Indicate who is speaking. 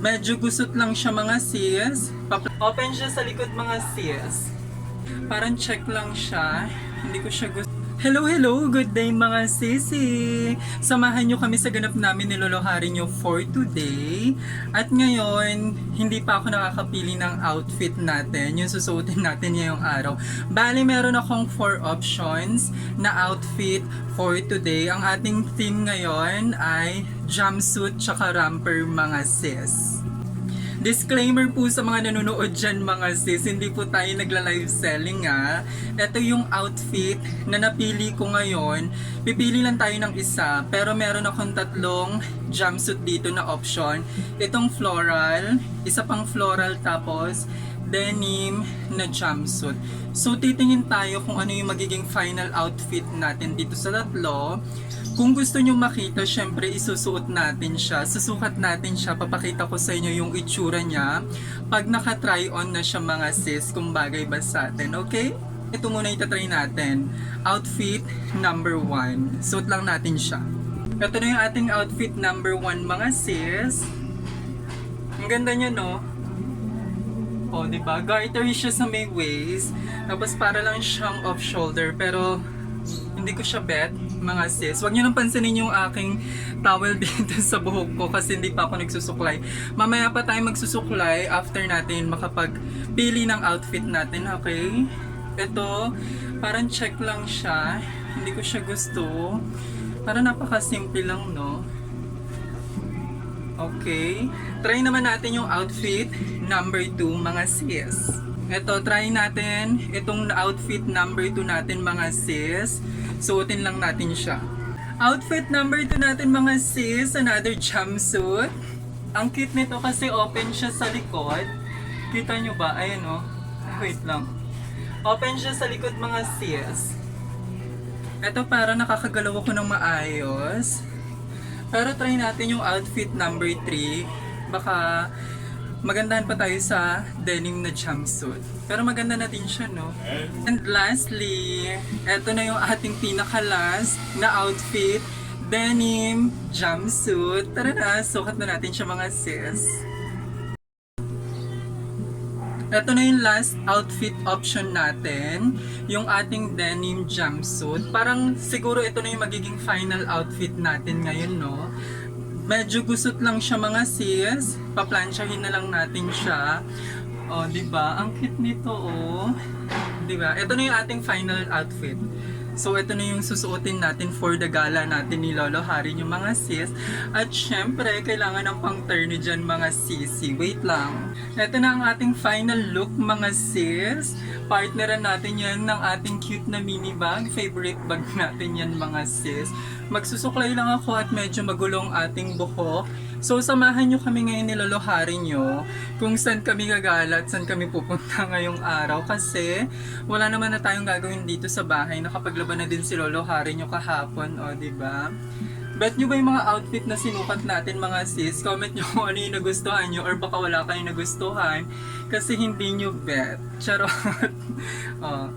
Speaker 1: Medyo gusot lang siya mga sis. Open siya sa likod mga sis. Parang check lang siya. Hindi ko siya gusto. Hello, hello! Good day mga sisi! Samahan nyo kami sa ganap namin ni Lolo Hari nyo for today. At ngayon, hindi pa ako nakakapili ng outfit natin, yung susuotin natin ngayong araw. Bali, meron akong four options na outfit for today. Ang ating theme ngayon ay jumpsuit tsaka romper mga sis. Disclaimer po sa mga nanonood dyan mga sis, hindi po tayo nagla-live selling ha. Ito yung outfit na napili ko ngayon. Pipili lang tayo ng isa, pero meron akong tatlong jumpsuit dito na option. Itong floral, isa pang floral tapos denim na jumpsuit. So titingin tayo kung ano yung magiging final outfit natin dito sa tatlo. Kung gusto nyo makita, syempre isusuot natin siya. Susukat natin siya. Papakita ko sa inyo yung itsura niya. Pag naka-try on na siya mga sis, kung bagay ba sa atin, okay? Ito muna itatry natin. Outfit number one. Suot lang natin siya. Ito na yung ating outfit number one mga sis. Ang ganda niya no? Oh, di ba? Gartery siya sa may waist. Tapos para lang siyang off-shoulder. Pero hindi ko siya bet, mga sis. Huwag niyo nang pansinin yung aking towel dito sa buhok ko kasi hindi pa ako nagsusuklay. Mamaya pa tayo magsusuklay after natin makapagpili ng outfit natin, okay? Ito, parang check lang siya. Hindi ko siya gusto. Parang napaka-simple lang, no? Okay. Try naman natin yung outfit number 2 mga sis. Ito, try natin itong outfit number 2 natin mga sis. Suotin lang natin siya. Outfit number 2 natin mga sis, another jumpsuit. Ang cute nito kasi open siya sa likod. Kita nyo ba? Ayan o. Wait lang. Open siya sa likod mga sis. Ito para nakakagalaw ako ng maayos. Pero try natin yung outfit number 3. Baka magandahan pa tayo sa denim na jumpsuit. Pero maganda na din siya, no? And lastly, eto na yung ating pinaka-last na outfit. Denim jumpsuit. Tara na, sukat na natin siya mga sis. Ito na yung last outfit option natin, yung ating denim jumpsuit. Parang siguro ito na yung magiging final outfit natin ngayon, no? Medyo gusot lang siya mga sis. Paplansyahin na lang natin siya. O, di ba? Ang cute nito, oh. Di ba? Ito na yung ating final outfit. So, ito na yung susuotin natin for the gala natin ni Lolo Hari yung mga sis. At syempre, kailangan ng pang turn dyan mga sisi. Wait lang. Ito na ang ating final look mga sis. Partneran natin yan ng ating cute na mini bag. Favorite bag natin yan mga sis. Magsusuklay lang ako at medyo magulong ating buhok. So, samahan nyo kami ngayon ni Lolo Hari nyo kung saan kami gagala at saan kami pupunta ngayong araw kasi wala naman na tayong gagawin dito sa bahay. Nakapaglaban na din si Lolo Hari nyo kahapon, o, di ba? Bet nyo ba yung mga outfit na sinukat natin mga sis? Comment nyo kung ano yung nagustuhan nyo or baka wala kayong nagustuhan kasi hindi nyo bet. Charot. oh.